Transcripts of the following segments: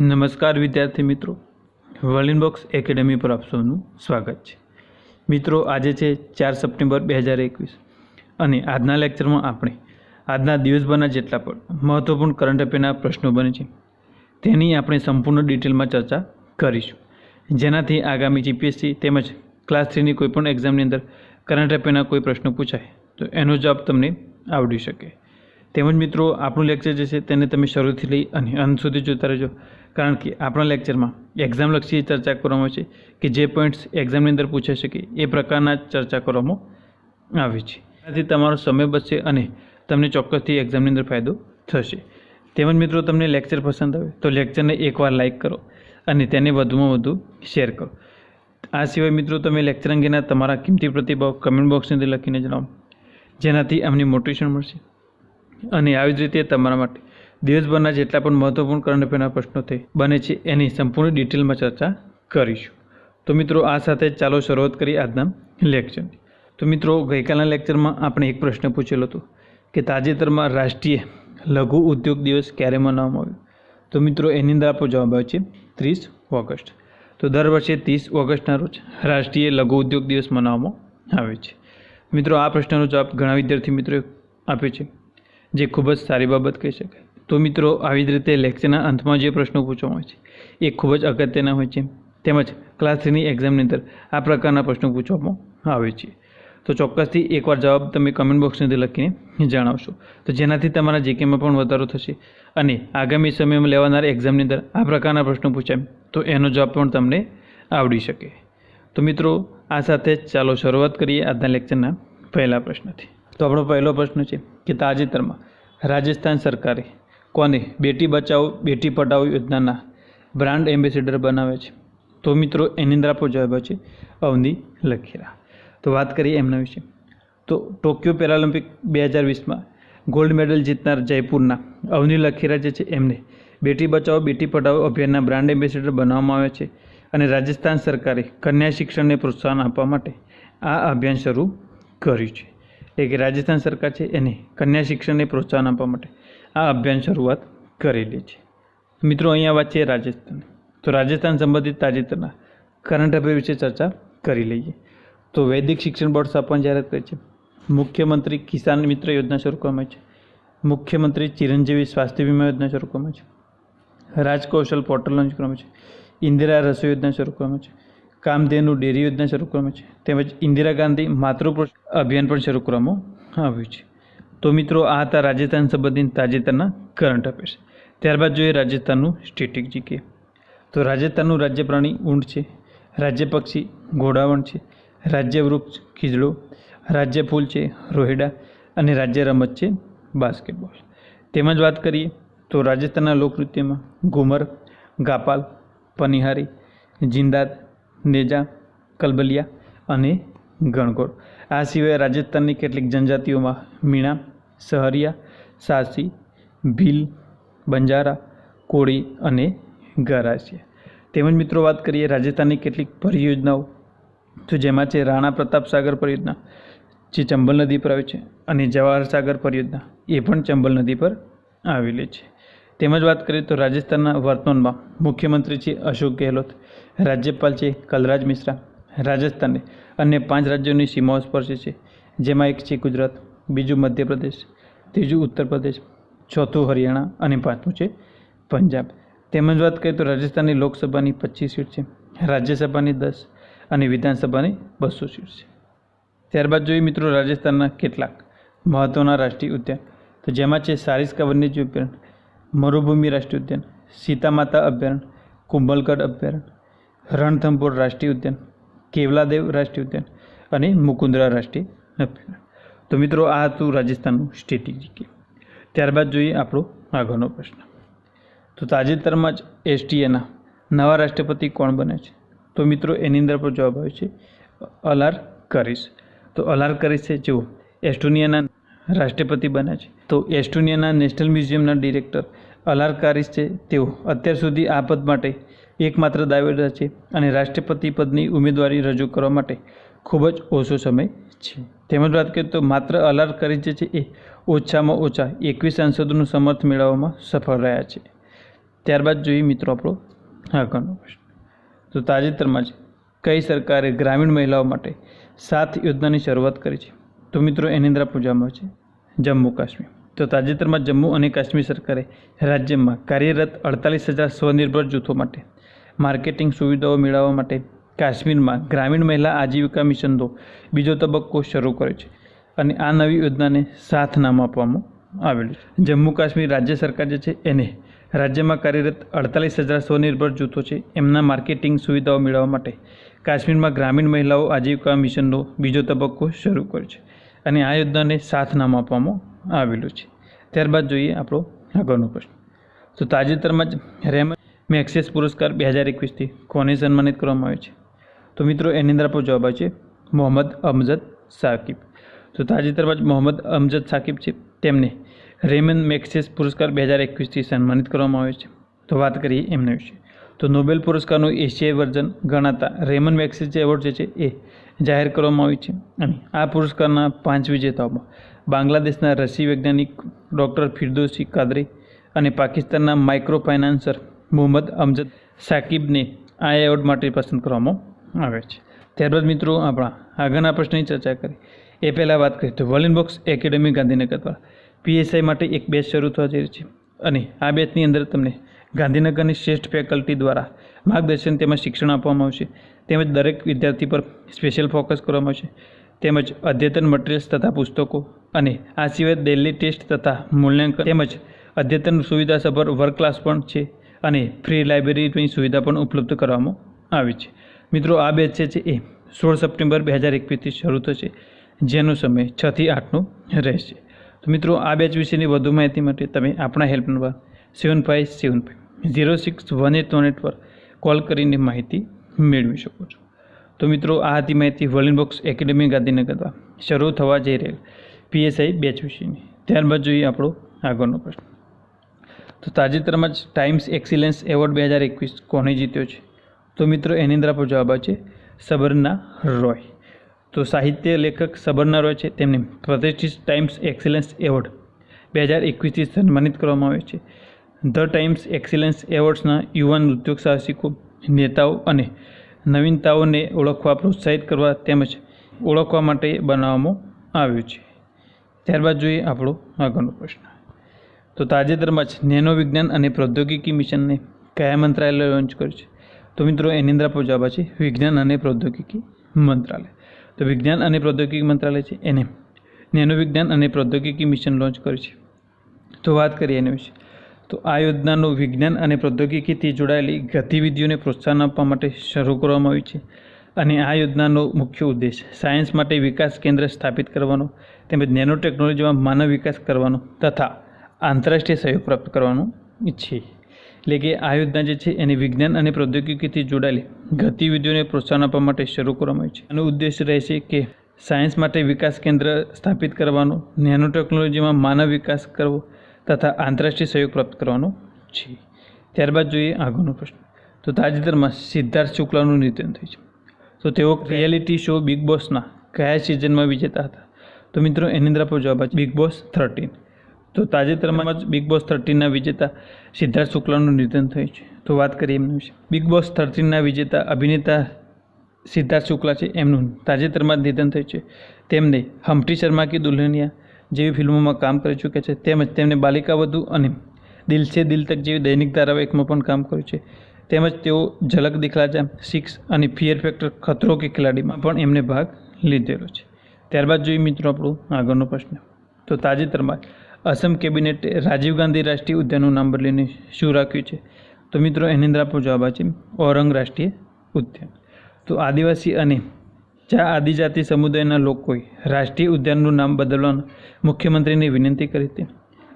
નમસ્કાર વિદ્યાર્થી મિત્રો. વર્લિન બોક્સ એકેડેમી પર આપ સૌનું સ્વાગત છે. મિત્રો, આજે છે ચાર સપ્ટેમ્બર બે હજાર એકવીસ અને આજના લેક્ચરમાં આપણે આજના દિવસભરના જેટલા પણ મહત્ત્વપૂર્ણ કરંટ અફેરના પ્રશ્નો બને છે, તેની આપણે સંપૂર્ણ ડિટેલમાં ચર્ચા કરીશું. જેનાથી આગામી જીપીએસસી તેમજ ક્લાસ થ્રીની કોઈપણ એક્ઝામની અંદર કરંટ અફેરના કોઈ પ્રશ્નો પૂછાય, તો એનો જવાબ તમને આવડી શકે. તેમજ મિત્રો, આપણું લેક્ચર જે છે તેને તમે શરૂથી લઈ અને અંત સુધી જોતા રહેજો. કારણ કે આપણા લેક્ચરમાં એક્ઝામલક્ષી ચર્ચા કરવામાં છે કે જે પોઈન્ટ્સ એક્ઝામની અંદર પૂછાઈ શકે એ પ્રકારના ચર્ચા કરવામાં આવે છે. એનાથી તમારો સમય બચશે અને તમને ચોક્કસથી એક્ઝામની અંદર ફાયદો થશે. તેમજ મિત્રો, તમને લેક્ચર પસંદ આવે તો લેક્ચરને એકવાર લાઇક કરો અને તેને વધુમાં વધુ શેર કરો. આ સિવાય મિત્રો, તમે લેક્ચર અંગેના તમારા કિંમતી પ્રતિભાવ કમેન્ટ બોક્સની અંદર લખીને જણાવો. જેનાથી અમને મોટિવેશન મળશે. અને આવી જ રીતે તમારા માટે દિવસભરના જેટલા પણ મહત્ત્વપૂર્ણ કરંટ અફેરના પ્રશ્નો થઈ બને છે એની સંપૂર્ણ ડિટેલમાં ચર્ચા કરીશું. તો મિત્રો, આ સાથે ચાલો શરૂઆત કરી આજના લેક્ચરની. તો મિત્રો, ગઈકાલના લેક્ચરમાં આપણે એક પ્રશ્ન પૂછેલો હતો કે તાજેતરમાં રાષ્ટ્રીય લઘુ ઉદ્યોગ દિવસ ક્યારે મનાવવામાં આવ્યો? તો મિત્રો, એની અંદર આપણો જવાબ આવે છે ત્રીસ ઓગસ્ટ. તો દર વર્ષે ત્રીસ ઓગસ્ટના રોજ રાષ્ટ્રીય લઘુ ઉદ્યોગ દિવસ મનાવવામાં આવે છે. મિત્રો, આ પ્રશ્નનો જવાબ ઘણા વિદ્યાર્થી મિત્રોએ આપ્યો છે. જે ખૂબ જ સારી બાબત કહી શકાય. તો મિત્રો, આવી જ રીતે લેક્ચરના અંતમાં જે પ્રશ્નો પૂછવામાં આવે છે, એ ખૂબ જ અગત્યના હોય છે. તેમજ ક્લાસ થ્રીની એક્ઝામની અંદર આ પ્રકારના પ્રશ્નો પૂછવામાં આવે છે. તો ચોક્કસથી એકવાર જવાબ તમે કમેન્ટ બોક્સની અંદર લખીને જણાવશો. તો જેનાથી તમારા જીકેમાં પણ વધારો થશે અને આગામી સમયમાં લેવાનાર એક્ઝામની અંદર આ પ્રકારના પ્રશ્નો પૂછાય તો એનો જવાબ પણ તમને આવડી શકે. તો મિત્રો, આ સાથે જ ચાલો શરૂઆત કરીએ આજના લેક્ચરના પહેલા પ્રશ્નથી. તો આપણો પહેલો પ્રશ્ન છે કે તાજેતરમાં રાજસ્થાન સરકારે કોને બેટી બચાવો, બેટી પઢાઓ યોજનાના બ્રાન્ડ એમ્બેસેડર બનાવે છે? તો મિત્રો, એની પર જવાબ છે અવની લખેરા. તો વાત કરીએ એમના વિશે. તો ટોક્યો પેરાલિમ્પિક બે હજાર વીસમાં ગોલ્ડ મેડલ જીતનાર જયપુરના અવની લખેરા જે છે, એમને બેટી બચાવો, બેટી પઢાઓ અભિયાનના બ્રાન્ડ એમ્બેસેડર બનાવવામાં આવે છે અને રાજસ્થાન સરકારે કન્યા શિક્ષણને પ્રોત્સાહન આપવા માટે આ અભિયાન શરૂ કર્યું છે. એટલે કે રાજસ્થાન સરકાર છે એને કન્યા શિક્ષણને પ્રોત્સાહન આપવા માટે આ અભિયાન શરૂઆત કરેલી છે. મિત્રો, અહીંયા વાત છે રાજસ્થાન. તો રાજસ્થાન સંબંધિત તાજેતરના કરંટ અફેર વિશે ચર્ચા કરી લઈએ. તો વૈદિક શિક્ષણ બોર્ડ સ્થાપન જાહેરાત કરી છે, મુખ્યમંત્રી કિસાન મિત્ર યોજના શરૂ કરવામાં છે. મુખ્યમંત્રી ચિરંજીવી સ્વાસ્થ્ય વીમા યોજના શરૂ કરવામાં છે. રાજકૌશલ પોર્ટલ લોન્ચ કરવામાં છે. ઇન્દિરા રસોઈ યોજના શરૂ કરવામાં છે. કામધેનુ ડેરી યોજના શરૂ કરવામાં છે. તેમજ ઇન્દિરા ગાંધી માતૃ અભિયાન પણ શરૂ કરવામાં આવ્યું છે. તો મિત્રો, આ હતા રાજસ્થાન સંબંધિત તાજેતરના કરંટ અફેર્સ ત્યારબાદ જોઈએ રાજસ્થાનનું સ્ટેટિક જીકે તો રાજસ્થાનનું રાજ્ય પ્રાણી ઊંટ છે, રાજ્ય પક્ષી ઘોડાવણ છે, રાજ્ય વૃક્ષ ખીજડો, રાજ્ય ફૂલ છે, રોહિડા અને રાજ્ય રમત છે બાસ્કેટબોલ તેમજ વાત કરીએ તો રાજસ્થાનના લોકનૃત્યમાં ઘુમર, ગાપાલ, પનિહારી, જિંદાત નેજા, કલબલિયા અને ગણગોર. આ સિવાય રાજસ્થાનની કેટલીક જનજાતિઓમાં મીણા, સહરિયા, સાસી, ભીલ, બંજારા, કોળી અને ગરા છે. તેમજ મિત્રો વાત કરીએ રાજસ્થાનની કેટલીક પરિયોજનાઓ, તો જેમાં છે રાણા પ્રતાપ સાગર પરિયોજના, જે ચંબલ નદી પર આવે છે, અને જવાહર સાગર પરિયોજના, એ પણ ચંબલ નદી પર આવેલી છે. તેમજ વાત કરીએ તો રાજસ્થાનના વર્તમાનમાં મુખ્યમંત્રી છે અશોક ગેહલોત, રાજ્યપાલ છે કલરાજ મિશ્રા, રાજસ્થાનને અન્ય પાંચ રાજ્યોની સીમાઓ સ્પર્શે છે. જેમાં એક છે ગુજરાત, બીજું મધ્યપ્રદેશ, ત્રીજું ઉત્તર પ્રદેશ ચોથું હરિયાણા અને પાંચમું છે પંજાબ. તેમજ વાત કરીએ તો રાજસ્થાનની લોકસભાની પચીસ સીટ છે, રાજ્યસભાની દસ અને વિધાનસભાની બસો સીટ છે. ત્યારબાદ જોઈએ મિત્રો રાજસ્થાનના કેટલાક મહત્ત્વના રાષ્ટ્રીય ઉદ્યાન. તો જેમાં છે સારિસ્કા વન્યજીવ અભયારણ્ય મરુભૂમિ રાષ્ટ્રીય ઉદ્યાન, સીતામાતા અભયારણ્ય, કુંભલગઢ અભયારણ્ય, રણથંભોર રાષ્ટ્રીય ઉદ્યાન, કેવલાદેવ રાષ્ટ્રીય ઉદ્યાન અને મુકુંદરા રાષ્ટ્રીય અભયારણ્ય. તો મિત્રો, આ હતું રાજસ્થાનનું સ્ટેટિક જીકે ત્યારબાદ જોઈએ આપણો આગળનો પ્રશ્ન. તો તાજેતરમાં જ એસટીએના નવા રાષ્ટ્રપતિ કોણ બને છે? તો મિત્રો, એની અંદર પણ જવાબ આવે છે, અલાર કરીશ. તો અલાર કરીશ છે જેઓ એસ્ટોનિયાના રાષ્ટ્રપતિ બન્યા છે. તો એસ્ટોનિયાના નેશનલ મ્યુઝિયમના ડિરેક્ટર અલારકારિસ છે. તેઓ અત્યાર સુધી આ પદ માટે એકમાત્ર દાવેદાર છે અને રાષ્ટ્રપતિ પદની ઉમેદવારી રજૂ કરવા માટે ખૂબ જ ઓછો સમય છે. તેમજ વાત કરીએ તો માત્ર અલારકારિસ જે છે એ ઓછામાં ઓછા એકવીસ સાંસદોનું સમર્થ મેળવવામાં સફળ રહ્યા છે. ત્યારબાદ જોઈએ મિત્રો આપણો આગળનો પ્રશ્ન. તો તાજેતરમાં જ કઈ સરકારે ગ્રામીણ મહિલાઓ માટે સાત યોજનાની શરૂઆત કરી છે. તો મિત્રો એની અંદર પૂછવામાં આવે છે જમ્મુ કાશ્મીર. તો તાજેતરમાં જમ્મુ અને કાશ્મીર સરકારે રાજ્યમાં કાર્યરત અડતાલીસ હજાર સ્વનિર્ભર જૂથો માટે માર્કેટિંગ સુવિધાઓ મેળવવા માટે કાશ્મીરમાં ગ્રામીણ મહિલા આજીવિકા મિશનનો બીજો તબક્કો શરૂ કર્યો છે અને આ નવી યોજનાને સાથ નામ આપવામાં આવેલું છે. જમ્મુ કાશ્મીર રાજ્ય સરકાર જે છે એને રાજ્યમાં કાર્યરત અડતાલીસ હજાર સ્વનિર્ભર જૂથો છે એમના માર્કેટિંગ સુવિધાઓ મેળવવા માટે કાશ્મીરમાં ગ્રામીણ મહિલાઓ આજીવિકા મિશનનો બીજો તબક્કો શરૂ કર્યો છે. અને આ યોજનાને સાથ નામ આપવામાં આવેલું છે. ત્યારબાદ જોઈએ આપણો આગળનો પ્રશ્ન. તો તાજેતરમાં જ રેમ મેક્સેસ પુરસ્કાર બે હજાર એકવીસથી કોને સન્માનિત કરવામાં આવ્યો છે? તો મિત્રો, એની અંદર આપણો જવાબ આવે છે મોહમ્મદ અમજદ સાકિબ. તો તાજેતરમાં જ મોહમ્મદ અમજદ સાકિબ છે, તેમને રેમન મેક્સેસ પુરસ્કાર બે હજાર એકવીસથી સન્માનિત કરવામાં આવ્યો છે. તો વાત કરીએ એમના વિશે. તો નોબેલ પુરસ્કારનું એશિયાઈ વર્ઝન ગણાતા રેમન મેક્સેસ જે એવોર્ડ જે છે એ જાહેર કરવામાં આવી છે અને આ પુરસ્કારના પાંચ વિજેતાઓમાં બાંગ્લાદેશના રસી વૈજ્ઞાનિક ડૉક્ટર ફિરદોસી કાદરી અને પાકિસ્તાનના માઇક્રો ફાઇનાન્સર મોહમ્મદ અમજદ સાકિબને આ એવોર્ડ માટે પસંદ કરવામાં આવે છે. ત્યારબાદ મિત્રો આપણા આગળના પ્રશ્નની ચર્ચા કરી. એ પહેલાં વાત કરીએ તો વર્લિન બોક્સ એકેડેમી ગાંધીનગર દ્વારા પીએસઆઈ માટે એક બેચ શરૂ થવા જઈ રહી છે અને આ બેચની અંદર તમને ગાંધીનગરની શ્રેષ્ઠ ફેકલ્ટી દ્વારા માર્ગદર્શન તેમજ શિક્ષણ આપવામાં આવશે. તેમજ દરેક વિદ્યાર્થી પર સ્પેશિયલ ફોકસ કરવામાં આવશે. તેમજ અદ્યતન મટીરિયલ્સ તથા પુસ્તકો અને આ સિવાય દિલ્હી ટેસ્ટ તથા મૂલ્યાંકન તેમજ અદ્યતન સુવિધાસભર વર્ક ક્લાસ પણ છે અને ફ્રી લાઇબ્રેરીની સુવિધા પણ ઉપલબ્ધ કરવામાં આવી છે. મિત્રો, આ બેચ છે એ સોળ સપ્ટેમ્બર બે હજાર એકવીસથી શરૂ થશે, જેનો સમય છથી આઠનો રહેશે. તો મિત્રો, આ બેચ વિશેની વધુ માહિતી માટે તમે આપણા help number seven five seven five zero six one eight one eight પર કોલ કરીને માહિતી મેળવી શકો છો. તો મિત્રો, આ હતી માહિતી વર્લિન બોક્સ એકેડેમી ગાંધીનગર શરૂ થવા જઈ રહેલ પીએસઆઈ બેચ વિશેની ત્યારબાદ જોઈએ આપણો આગળનો પ્રશ્ન. તો તાજેતરમાં જ ટાઈમ્સ એક્સિલન્સ એવોર્ડ બે હજાર એકવીસ કોણે જીત્યો છે? તો મિત્રો, એની અંદર આપણો જવાબ છે સબરના રોય. તો સાહિત્ય લેખક સબરના રોય છે. તેમને પ્રતિષ્ઠિત ટાઈમ્સ એક્સિલન્સ એવોર્ડ બે હજાર એકવીસથી સન્માનિત કરવામાં આવે છે. ધ ટાઈમ્સ એક્સિલન્સ એવોર્ડ્સના યુવાન ઉદ્યોગ સાહસિકો નેતાઓ અને નવીનતાઓને ઓળખવા, પ્રોત્સાહિત કરવા તેમજ ઓળખવા માટે બનાવવામાં આવ્યું છે. ત્યારબાદ જોઈએ આપણો આગળનો પ્રશ્ન. તો તાજેતરમાં જ નેનો વિજ્ઞાન અને પ્રૌદ્યોગિકી મિશનને કયા મંત્રાલય લોન્ચ કર્યું છે? તો મિત્રો, એની અંદર આપણો જવાબ છે વિજ્ઞાન અને પ્રૌદ્યોગિકી મંત્રાલય. તો વિજ્ઞાન અને પ્રૌદ્યોગિકી મંત્રાલય છે, એને નેનો વિજ્ઞાન અને પ્રૌદ્યોગિકી મિશન લોન્ચ કર્યું છે. તો વાત કરીએ એના વિશે. તો આ યોજનાનું વિજ્ઞાન અને પ્રૌદ્યોગિકીથી જોડાયેલી ગતિવિધિઓને પ્રોત્સાહન આપવા માટે શરૂ કરવામાં આવી છે અને આ યોજનાનો મુખ્ય ઉદ્દેશ સાયન્સ માટે વિકાસ કેન્દ્ર સ્થાપિત કરવાનો, તેમજ નેનો ટેકનોલોજીમાં માનવ વિકાસ કરવાનો તથા આંતરરાષ્ટ્રીય સહયોગ પ્રાપ્ત કરવાનો છે. એટલે કે આ યોજના જે છે એની વિજ્ઞાન અને પ્રૌદ્યોગિકીથી જોડાયેલી ગતિવિધિઓને પ્રોત્સાહન આપવા માટે શરૂ કરવામાં આવી છે. આનો ઉદ્દેશ રહેશે કે સાયન્સ માટે વિકાસ કેન્દ્ર સ્થાપિત કરવાનો, નેનો ટેકનોલોજીમાં માનવ વિકાસ કરવો તથા આંતરરાષ્ટ્રીય સહયોગ પ્રાપ્ત કરવાનો છે. ત્યારબાદ જોઈએ આગળનો પ્રશ્ન. તો તાજેતરમાં સિદ્ધાર્થ શુક્લાનું નિધન થયું છે. તો તેઓ રિયાલિટી શો બિગ બોસના કયા સિઝનમાં વિજેતા હતા? તો મિત્રો, એની અંદર આપણો જવાબ છે બિગ બોસ થર્ટીન. તો તાજેતરમાં જ બિગ બોસ થર્ટીનના વિજેતા સિદ્ધાર્થ શુક્લાનું નિધન થયું છે. તો વાત કરીએ એમનું વિશે. બિગ બોસ થર્ટીનના વિજેતા અભિનેતા સિદ્ધાર્થ શુક્લા છે. એમનું તાજેતરમાં જ નિધન થયું છે. તેમને હમ્પ્ટી શર્મા કી દુલ્હનિયા જેવી ફિલ્મોમાં કામ કરી ચૂક્યા છે, તેમજ તેમને બાલિકા વધુ અને દિલ છે દિલ તક જેવી દૈનિક ધારાવાહિકમાં પણ કામ કર્યું છે. તેમજ તેઓ ઝલક દિખલા જા સિક્સ અને ફિયર ફેક્ટર ખતરો કે ખિલાડીમાં પણ એમને ભાગ લીધેલો છે. ત્યારબાદ જોઈએ મિત્રો આપણો આગળનો પ્રશ્ન. તો તાજેતરમાં અસમ કેબિનેટે રાજીવ ગાંધી રાષ્ટ્રીય ઉદ્યાનનું નામ બદલીને શું રાખ્યું છે? તો મિત્રો, એની અંદર આપણો જવાબ છે, ઔરંગ રાષ્ટ્રીય ઉદ્યાન. તો આદિવાસી અને ચા આદિજાતિ સમુદાયના લોકોએ રાષ્ટ્રીય ઉદ્યાનનું નામ બદલવાનું મુખ્યમંત્રીને વિનંતી કરી હતી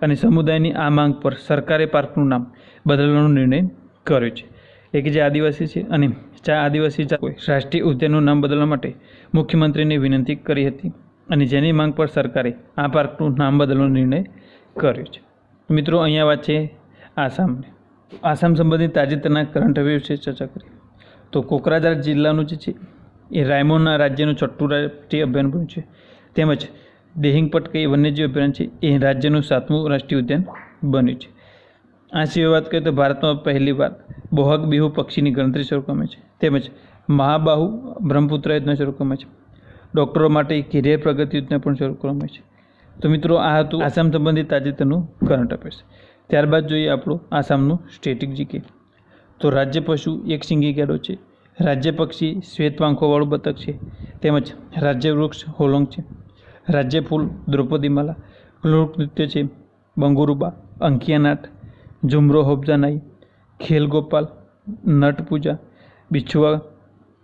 અને સમુદાયની આ માંગ પર સરકારે પાર્કનું નામ બદલવાનો નિર્ણય કર્યો છે. એક જે આદિવાસી છે અને ચા આદિવાસી ચા રાષ્ટ્રીય ઉદ્યાનનું નામ બદલવા માટે મુખ્યમંત્રીને વિનંતી કરી હતી અને જેની માંગ પર સરકારે આ પાર્કનું નામ બદલવાનો નિર્ણય કર્યો છે. મિત્રો, અહીંયા વાત છે આસામની. આસામ સંબંધિત તાજેતરના કરંટ અફેર વિશે ચર્ચા કરી. તો કોકરાજાર જિલ્લાનું જે છે એ રાયમોના રાજ્યનું છઠ્ઠું રાષ્ટ્રીય અભયારણ્ય છે. તેમજ દેહિંગપટ પટકઈ વન્યજીવ અભયારણ્ય છે, એ રાજ્યનું સાતમું રાષ્ટ્રીય ઉદ્યાન બન્યું છે. આ સિવાય વાત કરીએ તો ભારતમાં પહેલી વાર બોહગ બિહુ પક્ષીની ગણતરી શરૂ કરવામાં છે. તેમજ મહાબાહુ બ્રહ્મપુત્ર યોજના શરૂ કરવામાં છે. ડૉક્ટરો માટે કેરિયર પ્રગતિ યોજના પણ શરૂ કરવામાં છે. તો મિત્રો, આ હતું આસામ સંબંધિત તાજેતરનું કરંટ અફેર્સ ત્યારબાદ જોઈએ આપણું આસામનું સ્ટેટિક જીકે તો રાજ્ય પશુ એક સિંગી ગેડો છે. રાજ્ય પક્ષી, શ્વેત પાંખોવાળું બતક છે. તેમજ રાજ્ય વૃક્ષ, હોલોંગ છે. રાજ્ય ફૂલ દ્રૌપદીમાલા લોકનૃત્ય છે. બંગુરુબા અંકિયાનાટ ઝુમરો હોબજાનાઈ ખેલગોપાલ નટપૂજા બિછુઆ,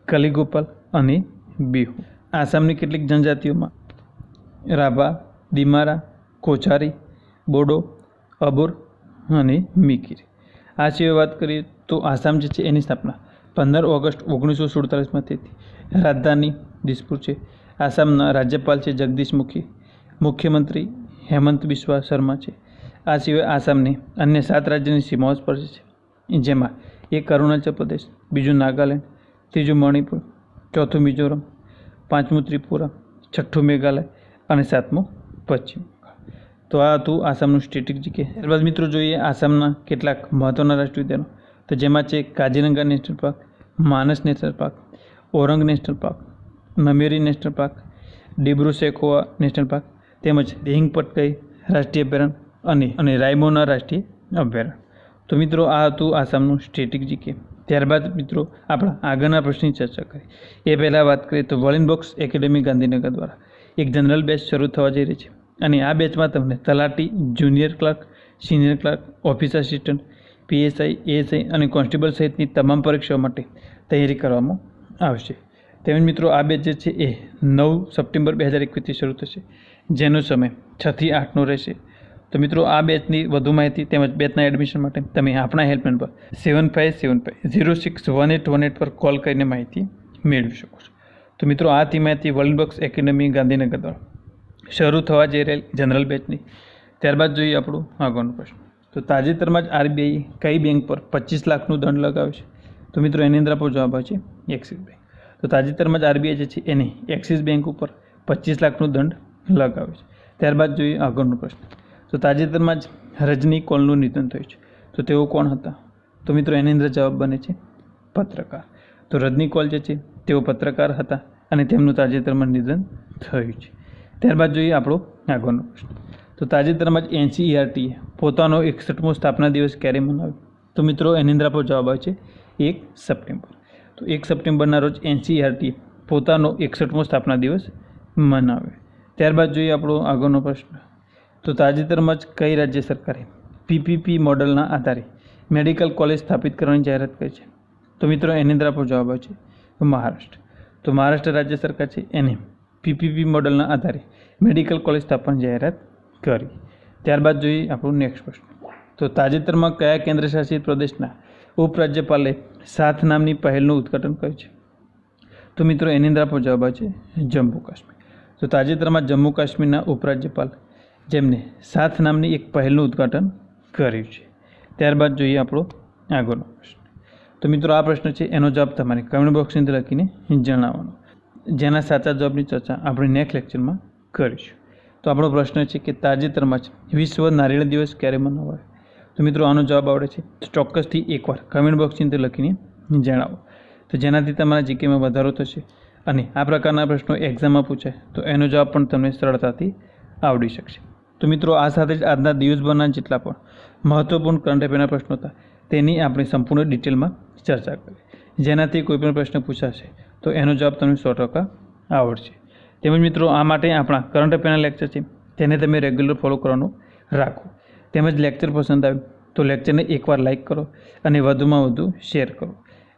કલીગોપાલ અને બિહુ. આસામની કેટલીક જનજાતિઓમાં રાભા, દિમારા, કોચારી, બોડો, અબોર અને મિકીર. આ સિવાય વાત કરીએ તો આસામ જે છે એની સ્થાપના પંદર ઓગસ્ટ ઓગણીસો સુડતાલીસમાં થઈ રાજધાની દિસપુર છે. આસામના રાજ્યપાલ છે જગદીશ મુખી. મુખ્યમંત્રી હેમંત બિસ્વા શર્મા છે. આ સિવાય આસામની અન્ય સાત રાજ્યની સીમાઓ સ્પર્શે છે. જેમાં એક અરુણાચલ પ્રદેશ, બીજું નાગાલેન્ડ, ત્રીજું મણિપુર, ચોથું મિઝોરમ, પાંચમું ત્રિપુરા, છઠ્ઠું મેઘાલય અને સાતમું પશ્ચિમ તો આ હતું આસામનું સ્ટેટિક જીકે. ત્યારબાદ મિત્રો જોઈએ આસામના કેટલાક મહત્ત્વના રાષ્ટ્રીય ઉદ્યાનો તો જેમાં છે Kaziranga national park, Manas national park, Orang national park, Nameri national park, Dibru Saikhowa national park, તેમજ દેહિંગ પટકઈ રાષ્ટ્રીય અભયારણ્ય અને અને રાયમોના રાષ્ટ્રીય અભયારણ્ય. તો મિત્રો, આ હતું આસામનું સ્ટેટિક જીકે ત્યારબાદ મિત્રો, આપણા આગળના પ્રશ્નની ચર્ચા કરી. એ પહેલાં વાત કરીએ તો વર્લિન બોક્સ એકેડેમી ગાંધીનગર દ્વારા. એક જનરલ બેચ શરૂ થવા જઈ રહી છે. અને આ બેચમાં તમને Talati junior clerk, senior clerk, office assistant PSI, ASI અને કોન્સ્ટેબલ સહિતની તમામ પરીક્ષાઓ માટે તૈયારી કરવામાં આવશે. તેમજ મિત્રો, આ બેચ જે છે એ નવ સપ્ટેમ્બર બે હજાર એકવીસથી શરૂ થશે, જેનો સમય છથી આઠનો રહેશે. તો મિત્રો, આ બેચની વધુ માહિતી તેમજ બેચના એડમિશન માટે તમે આપણા હેલ્પલાઇન પર seven five seven five zero six one eight one eight પર કોલ કરીને માહિતી મેળવી શકો છો. તો મિત્રો, આ હતી માહિતી વર્લ્ડ બોક્સ એકેડમી ગાંધીનગર દ્વારા શરૂ થવા જઈ રહેલ જનરલ બેચની. ત્યારબાદ જોઈએ આપણું આગળનો પ્રશ્ન. તો તાજેતરમાં જ આરબીઆઈ કઈ બેંક પર પચીસ લાખનું દંડ લગાવ્યો છે? તો મિત્રો એની અંદર આપણો જવાબ આવે છે એક્સિસ બેંક. તો તાજેતરમાં જ આરબીઆઈ જે છે એને એક્સિસ બેંક ઉપર પચીસ લાખનું દંડ લગાવ્યો છે. ત્યારબાદ જોઈએ આગળનો પ્રશ્ન. તો તાજેતરમાં જ રજની કોલનું નિધન થયું છે. તો તેઓ કોણ હતા? તો મિત્રો એની અંદર જવાબ બને છે પત્રકાર. તો રજની કોલ જે છે તેઓ પત્રકાર હતા અને તેમનું તાજેતરમાં નિધન થયું છે. ત્યારબાદ જોઈએ આપણો આગળનો પ્રશ્ન. તો તાજેતરમાં જ એનસીઈઆરટીએ પોતાનો એકસઠમો સ્થાપના દિવસ ક્યારે મનાવ્યો? તો મિત્રો, એની અંદર આપણો જવાબ આવે છે એક સપ્ટેમ્બર. તો એક સપ્ટેમ્બરના રોજ એનસીઈઆરટીએ પોતાનો એકસઠમો સ્થાપના દિવસ મનાવ્યો. ત્યારબાદ જોઈએ આપણો આગળનો પ્રશ્ન. તો તાજેતરમાં જ કઈ રાજ્ય સરકારે પીપીપી મોડલના આધારે મેડિકલ કોલેજ સ્થાપિત કરવાની જાહેરાત કરી છે? તો મિત્રો, એની અંદર આપણો જવાબ આવે છે મહારાષ્ટ્ર. તો મહારાષ્ટ્ર રાજ્ય સરકાર છે એને પીપીપી મોડલના આધારે મેડિકલ કોલેજ સ્થાપવાની જાહેરાત કરી. ત્યારબાદ જોઈએ આપણું નેક્સ્ટ પ્રશ્ન. તો તાજેતરમાં કયા કેન્દ્રશાસિત પ્રદેશના ઉપરાજ્યપાલે સાથ નામની પહેલનું ઉદ્ઘાટન કર્યું છે? તો મિત્રો, એની અંદર આપણો જવાબ આવે છે જમ્મુ કાશ્મીર. તો તાજેતરમાં જમ્મુ કાશ્મીરના ઉપરાજ્યપાલ જેમને સાથ નામની એક પહેલનું ઉદ્ઘાટન કર્યું છે. ત્યારબાદ જોઈએ આપણો આગળનો પ્રશ્ન. તો મિત્રો, આ પ્રશ્ન છે, એનો જવાબ તમારે કમેન્ટ બોક્સની અંદર લખીને જણાવવાનો. જેના સાચા જવાબની ચર્ચા આપણે નેક્સ્ટ લેક્ચરમાં કરીશું. તો આપણો પ્રશ્ન છે કે તાજેતરમાં જ વિશ્વ નારિયેળ દિવસ ક્યારે મનાવાય? તો મિત્રો, આનો જવાબ આવડે છે. ચોક્કસથી એકવાર કમેન્ટ બોક્સની અંદર લખીને જણાવો. તો જેનાથી તમારા જીકેમાં વધારો થશે અને આ પ્રકારના પ્રશ્નો એક્ઝામમાં પૂછાય, તો એનો જવાબ પણ તમને સરળતાથી આવડી શકશે. તો મિત્રો, આ સાથે જ આજના દિવસભરના જેટલા પણ મહત્ત્વપૂર્ણ કરંટ અફેરના પ્રશ્નો હતા, તેની આપણે સંપૂર્ણ ડિટેલમાં ચર્ચા કરી. જેનાથી કોઈપણ પ્રશ્ન પૂછાશે, તો એનો જવાબ તમને સો ટકા આવડશે. તેમજ મિત્રો આ માટે આપણા કરંટ અફેરના લેક્ચર છે, તેને તમે રેગ્યુલર ફોલો કરવાનું રાખો. તેમજ લેક્ચર પસંદ આવે તો લેક્ચરને એકવાર લાઇક કરો અને વધુમાં વધુ શેર કરો.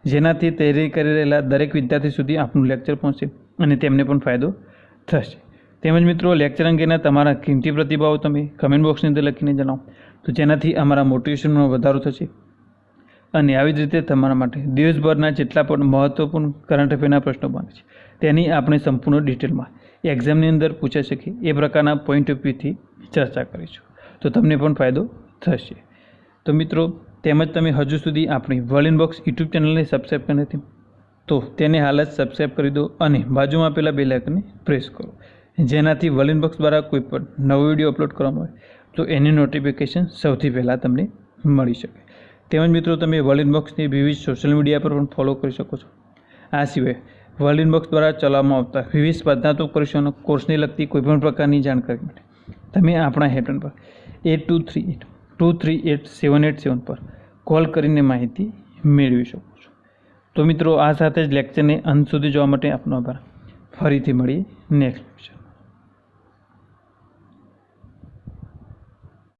જેનાથી તૈયારી કરી રહેલા દરેક વિદ્યાર્થી સુધી આપનું લેક્ચર પહોંચશે અને તેમને પણ ફાયદો થશે. તેમજ મિત્રો લેક્ચર અંગેના તમારા કિંમતી પ્રતિભાવો તમે કમેન્ટ બોક્સની અંદર લખીને જણાવો. તો જેનાથી અમારા મોટિવેશનમાં વધારો થશે અને આવી જ રીતે તમારા માટે દિવસભરના જેટલા પણ મહત્ત્વપૂર્ણ કરંટ અફેરના પ્રશ્નો બને છે. તેની આપણે સંપૂર્ણ ડિટેલમાં એક્ઝામની અંદર પૂછાઈ શકીએ એ પ્રકારના પોઈન્ટ ઓફ વ્યૂથી ચર્ચા કરીશું. તો તમને પણ ફાયદો થશે. તો મિત્રો, તેમજ તમે હજુ સુધી આપણી વર્લ્ડ બોક્સ યુટ્યુબ ચેનલને સબસ્ક્રાઈબ કરી નથી, તો તેને હાલ જ સબસ્ક્રાઈબ કરી દો અને બાજુમાં આપેલા બે લાઇકને પ્રેસ કરો. જેનાથી વર્લ્ડ બોક્સ દ્વારા કોઈ પણ નવો વીડિયો અપલોડ કરવામાં આવે, તો એની નોટિફિકેશન સૌથી પહેલાં તમને મળી શકે. તેમજ મિત્રો, તમે વર્લ્ડ ઇનબોક્સની વિવિધ સોશિયલ મીડિયા પર પણ ફોલો કરી શકો છો. આ સિવાય વર્લ્ડ ઇનબોક્સ દ્વારા ચલાવવામાં આવતા વિવિધ સ્પર્ધાત્મક પરીક્ષાઓનો કોર્સને લગતી કોઈપણ પ્રકારની જાણકારી માટે. તમે આપણા હેલ્પલાઇન પર eight two three eight two three eight seven eight seven પર કોલ કરીને માહિતી મેળવી શકો છો. તો મિત્રો, આ સાથે જ લેક્ચરને અંત સુધી જોવા માટે આપનો આભાર. ફરીથી મળીએ નેક્સ્ટ